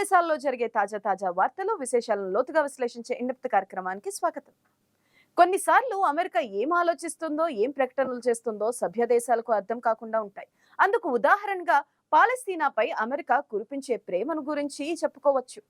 విదేశాల్లో జరిగే తాజా తాజా వార్తలు విశేషాలను లోతుగా విశ్లేషించే ఇండెప్త్ కార్యక్రమానికి స్వాగతం. కొన్నిసార్లు అమెరికా ఏం ఆలోచిస్తుందో ఏం ప్రకటనలు చేస్తుందో సభ్య దేశాలకు అర్థం కాకుండా ఉంటాయి. అందుకు ఉదాహరణగా పాలస్తీనాపై అమెరికా కురిపించే ప్రేమను గురించి చెప్పుకోవచ్చు.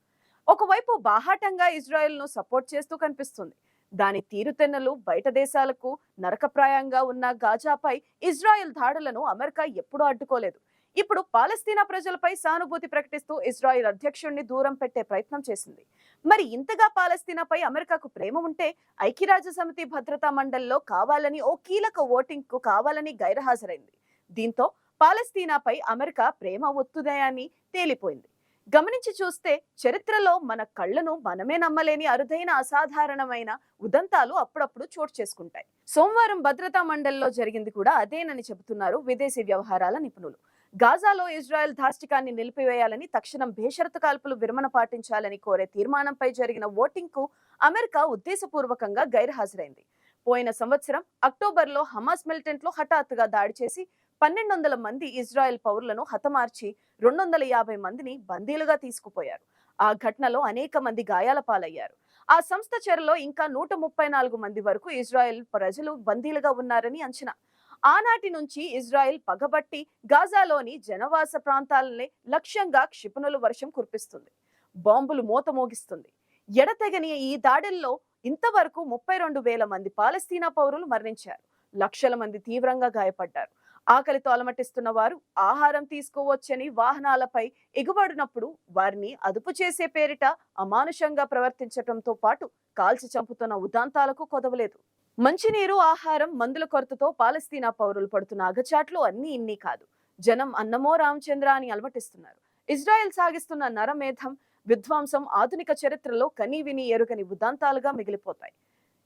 ఒకవైపు బాహాటంగా ఇజ్రాయెల్ను సపోర్ట్ చేస్తూ కనిపిస్తుంది. దాని తీరుతెన్నలు బయట దేశాలకు నరకప్రాయంగా ఉన్న గాజాపై ఇజ్రాయెల్ దాడులను అమెరికా ఎప్పుడూ అడ్డుకోలేదు. ఇప్పుడు పాలస్తీనా ప్రజలపై సానుభూతి ప్రకటిస్తూ ఇజ్రాయెల్ అధ్యక్షుడిని దూరం పెట్టే ప్రయత్నం చేసింది. మరి ఇంతగా పాలస్తీనాపై అమెరికాకు ప్రేమ ఉంటే ఐక్యరాజ్య సమితి భద్రతా మండలిలో కావాలని ఓ కీలక ఓటింగ్కు కావాలని గైరహాజరైంది. దీంతో పాలస్తీనాపై అమెరికా ప్రేమ ఒత్తుదయాన్ని తేలిపోయింది. గమనించి చూస్తే చరిత్రలో మన కళ్ళను మనమే నమ్మలేని అరుదైన అసాధారణమైన ఉదంతాలు అప్పుడప్పుడు చోటు చేసుకుంటాయి. సోమవారం భద్రతా మండలిలో జరిగింది కూడా అదేనని చెబుతున్నారు విదేశీ వ్యవహారాల నిపుణులు. గాజాలో ఇజ్రాయెల్ ధాష్టికాన్ని నిలిపివేయాలని తక్షణం బేషరతు కాల్పులు విరమణ పాటించాలని కోరే తీర్మానంపై జరిగిన ఓటింగ్కు అమెరికా ఉద్దేశపూర్వకంగా గైర్హాజరైంది. పోయిన సంవత్సరం అక్టోబర్లో హమాస్ మిలిటెంట్లు హఠాత్తుగా దాడి చేసి పన్నెండు వందల మంది ఇజ్రాయెల్ పౌరులను హతమార్చి రెండు వందల యాభై మందిని బందీలుగా తీసుకుపోయారు. ఆ ఘటనలో అనేక మంది గాయాల పాలయ్యారు. ఆ సంస్థ చెరలో ఇంకా నూట ముప్పై నాలుగు మంది వరకు ఇజ్రాయెల్ ప్రజలు బందీలుగా ఉన్నారని అంచనా. ఆనాటి నుంచి ఇజ్రాయెల్ పగబట్టి గాజాలోని జనవాస ప్రాంతాలనే లక్ష్యంగా క్షిపణుల వర్షం కురిపిస్తుంది. బాంబులు మూత మోగిస్తుంది. ఎడతెగని ఈ దాడుల్లో ఇంతవరకు ముప్పై రెండు వేల మంది పాలస్తీనా పౌరులు మరణించారు. లక్షల మంది తీవ్రంగా గాయపడ్డారు. ఆకలితో అలమటిస్తున్న వారు ఆహారం తీసుకోవచ్చని వాహనాలపై ఎగుబడినప్పుడు వారిని అదుపు చేసే పేరిట అమానుషంగా ప్రవర్తించటంతో పాటు కాల్చి చంపుతున్న ఉదాంతాలకు కొదవలేదు. మంచినీరు ఆహారం మందుల కొరతతో పాలస్తీనా పౌరులు పడుతున్న అగచాట్లు అన్ని ఇన్ని కాదు. జనం అన్నమో రామచంద్ర అని అలవటిస్తున్నారు ఇజ్రాయెల్ సాగిస్తున్న నరమేధం విధ్వంసం ఆధునిక చరిత్రలో కనీ విని ఎరుగని ఉదాంతాలుగా మిగిలిపోతాయి.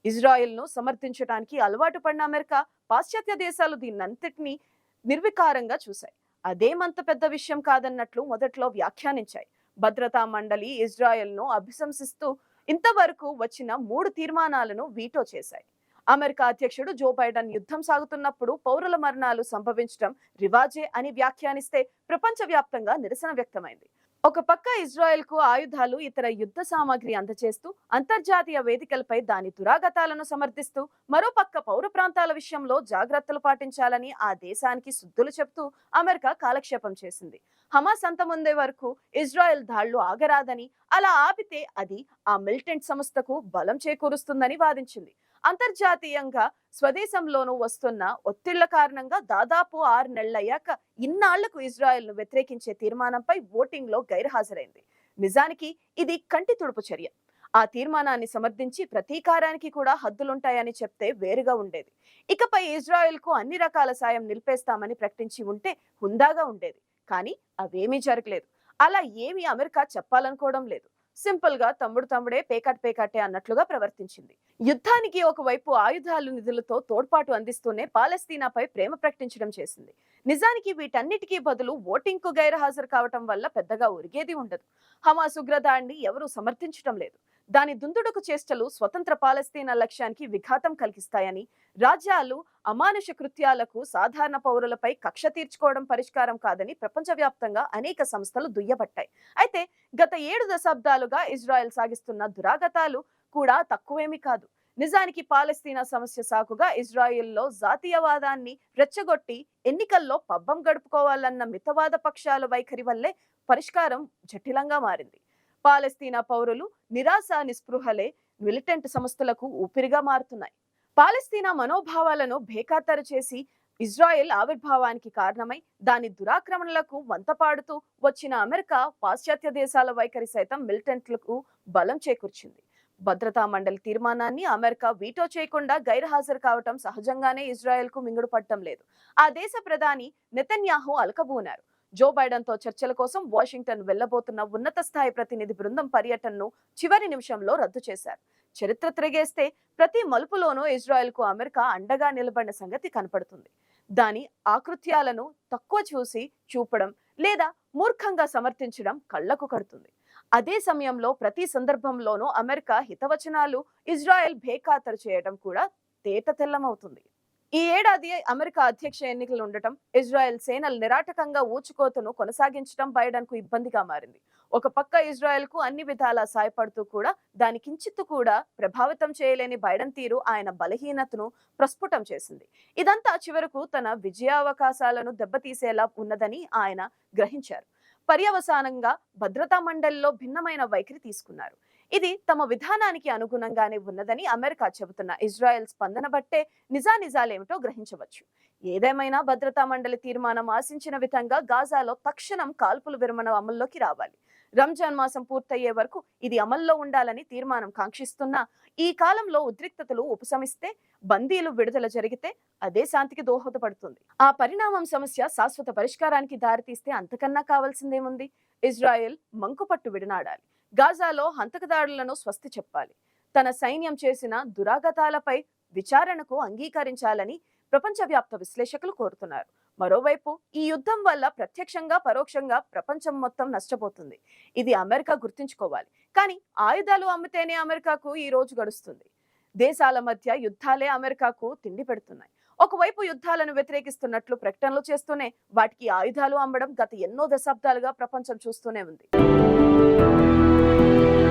ఇజ్రాయెల్ను సమర్థించడానికి అలవాటు పడిన అమెరికా పాశ్చాత్య దేశాలు దీన్నంతటినీ నిర్వికారంగా చూశాయి. అదేమంత పెద్ద విషయం కాదన్నట్లు మొదట్లో వ్యాఖ్యానించాయి. భద్రతా మండలి ఇజ్రాయెల్ను అభిశంసిస్తూ ఇంతవరకు వచ్చిన మూడు తీర్మానాలను వీటో చేశాయి. అమెరికా అధ్యక్షుడు జో బైడెన్ యుద్ధం సాగుతున్నప్పుడు పౌరుల మరణాలు సంభవించడం రివాజే అని వ్యాఖ్యానిస్తే ప్రపంచవ్యాప్తంగా నిరసన వ్యక్తమైంది. ఒక పక్క ఇజ్రాయెల్కు ఆయుధాలు ఇతర యుద్ధ సామాగ్రి అందచేస్తూ అంతర్జాతీయ వేదికలపై దాని దురాగతాలను సమర్థిస్తూ మరో పక్క పౌర ప్రాంతాల విషయంలో జాగ్రత్తలు పాటించాలని ఆ దేశానికి శుద్ధులు చెప్తూ అమెరికా కాలక్షేపం చేసింది. హమాస్ అంతముందే వరకు ఇజ్రాయెల్ దాళ్ళు ఆగరాదని అలా ఆపితే అది ఆ మిలిటెంట్ సంస్థకు బలం చేకూరుస్తుందని వాదించింది. అంతర్జాతీయంగా స్వదేశంలోనూ వస్తున్న ఒత్తిళ్ళ కారణంగా దాదాపు ఆరు నెలలయ్యాక ఇన్నాళ్ళకు ఇజ్రాయెల్ను వ్యతిరేకించే తీర్మానంపై ఓటింగ్లో గైర్హాజరైంది. నిజానికి ఇది కంటి తుడుపు చర్య. ఆ తీర్మానాన్ని సమర్థించి ప్రతీకారానికి కూడా హద్దులుంటాయని చెప్తే వేరుగా ఉండేది. ఇకపై ఇజ్రాయెల్కు అన్ని రకాల సాయం నిలిపేస్తామని ప్రకటించి ఉంటే హుందాగా ఉండేది. కానీ అవేమీ జరగలేదు. అలా ఏమీ అమెరికా చెప్పాలనుకోవడం లేదు. సింపుల్గా తమ్ముడు తమ్ముడే పేకాట్ పేకాటే అన్నట్లుగా ప్రవర్తించింది. యుద్ధానికి ఒకవైపు ఆయుధాలు నిధులతో తోడ్పాటు అందిస్తూనే పాలస్తీనాపై ప్రేమ ప్రకటించడం చేసింది. నిజానికి వీటన్నిటికీ బదులు ఓటింగ్కు గైరహాజరు కావటం వల్ల పెద్దగా ఒరిగేది ఉండదు. హమాస్ ఉగ్రదాడిని ఎవరూ సమర్థించడం లేదు. దాని దుందుడుకు చేష్టలు స్వతంత్ర పాలస్తీనా లక్ష్యానికి విఘాతం కలిగిస్తాయని రాజ్యాలు అమానుష కృత్యాలకు సాధారణ పౌరులపై కక్ష తీర్చుకోవడం పరిష్కారం కాదని ప్రపంచవ్యాప్తంగా అనేక సంస్థలు దుయ్యబట్టాయి. అయితే గత ఏడు దశాబ్దాలుగా ఇజ్రాయెల్ సాగిస్తున్న దురాగతాలు కూడా తక్కువేమీ కాదు. నిజానికి పాలస్తీనా సమస్య సాకుగా ఇజ్రాయెల్లో జాతీయవాదాన్ని రెచ్చగొట్టి ఎన్నికల్లో పబ్బం గడుపుకోవాలన్న మితవాద పక్షాల వైఖరి వల్లే పరిష్కారం జటిలంగా మారింది. పాలస్తీనా పౌరులు నిరాశ నిస్పృహలే మిలిటెంట్ సంస్థలకు ఊపిరిగా మారుతున్నాయి. పాలస్తీనా మనోభావాలను బేఖాతరు చేసి ఇజ్రాయెల్ ఆవిర్భావానికి కారణమై దాని దురాక్రమణలకు వంతపాడుతూ వచ్చిన అమెరికా పాశ్చాత్య దేశాల వైఖరి సైతం మిలిటెంట్లకు బలం చేకూర్చింది. భద్రతా మండలి తీర్మానాన్ని అమెరికా వీటో చేయకుండా గైర్హాజరు కావటం సహజంగానే ఇజ్రాయెల్కు మింగుడు పట్టడం లేదు. ఆ దేశ ప్రధాని నెతన్యాహు అలకబూనారు. జో బైడెన్తో చర్చల కోసం వాషింగ్టన్ వెళ్ళబోతున్న ఉన్నత స్థాయి ప్రతినిధి బృందం పర్యటనను చివరి నిమిషంలో రద్దు చేశారు. చరిత్ర తిరగేస్తే ప్రతి మలుపులోనూ ఇజ్రాయెల్కు అమెరికా అండగా నిలబడిన సంగతి కనపడుతుంది. దాని ఆకృత్యాలను తక్కువ చూసి చూపడం లేదా మూర్ఖంగా సమర్థించడం కళ్ళకు కడుతుంది. అదే సమయంలో ప్రతి సందర్భంలోనూ అమెరికా హితవచనాలు ఇజ్రాయెల్ బేఖాతరు చేయడం కూడా తేట తెల్లమవుతుంది. ఈ ఏడాది అమెరికా అధ్యక్ష ఎన్నికలు ఉండటం ఇజ్రాయెల్ సేనలు నిరాటకంగా ఊచుకోతను కొనసాగించడం బైడెన్కు ఇబ్బందిగా మారింది. ఒక పక్క ఇజ్రాయెల్కు అన్ని విధాలా సాయపడుతూ కూడా దాని కించిత్తు కూడా ప్రభావితం చేయలేని బైడెన్ తీరు ఆయన బలహీనతను ప్రస్ఫుటం చేసింది. ఇదంతా చివరకు తన విజయావకాశాలను దెబ్బతీసేలా ఉన్నదని ఆయన గ్రహించారు. పర్యవసానంగా భద్రతా మండలిలో భిన్నమైన వైఖరి తీసుకున్నారు. ఇది తమ విధానానికి అనుగుణంగానే ఉన్నదని అమెరికా చెబుతున్న ఇజ్రాయెల్ స్పందన బట్టే నిజానిజాలేమిటో గ్రహించవచ్చు. ఏదేమైనా భద్రతా మండలి తీర్మానం ఆశించిన విధంగా గాజాలో తక్షణం కాల్పుల విరమణ అమల్లోకి రావాలి. రంజాన్ మాసం పూర్తయ్యే వరకు ఇది అమల్లో ఉండాలని తీర్మానం కాంక్షిస్తున్నా ఈ కాలంలో ఉద్రిక్తతలు ఉపశమిస్తే బందీలు విడుదల జరిగితే అదే శాంతికి దోహదపడుతుంది. ఆ పరిణామం సమస్య శాశ్వత పరిష్కారానికి దారితీస్తే అంతకన్నా కావాల్సిందేముంది? ఇజ్రాయెల్ మంకుపట్టు విడనాడాలి. గాజాలో హంతకదారులను స్వస్తి చెప్పాలి. తన సైన్యం చేసిన దురాగతాలపై విచారణకు అంగీకరించాలని ప్రపంచవ్యాప్త విశ్లేషకులు కోరుతున్నారు. మరోవైపు ఈ యుద్ధం వల్ల ప్రత్యక్షంగా పరోక్షంగా ప్రపంచం మొత్తం నష్టపోతుంది. ఇది అమెరికా గుర్తుంచుకోవాలి. కానీ ఆయుధాలు అమ్మితేనే అమెరికాకు ఈ రోజు గడుస్తుంది. దేశాల మధ్య యుద్ధాలే అమెరికాకు తిండి పెడుతున్నాయి. ఒకవైపు యుద్ధాలను వ్యతిరేకిస్తున్నట్లు ప్రకటనలు చేస్తూనే వాటికి ఆయుధాలు అమ్మడం గత ఎన్నో దశాబ్దాలుగా ప్రపంచం చూస్తూనే ఉంది. Thank you.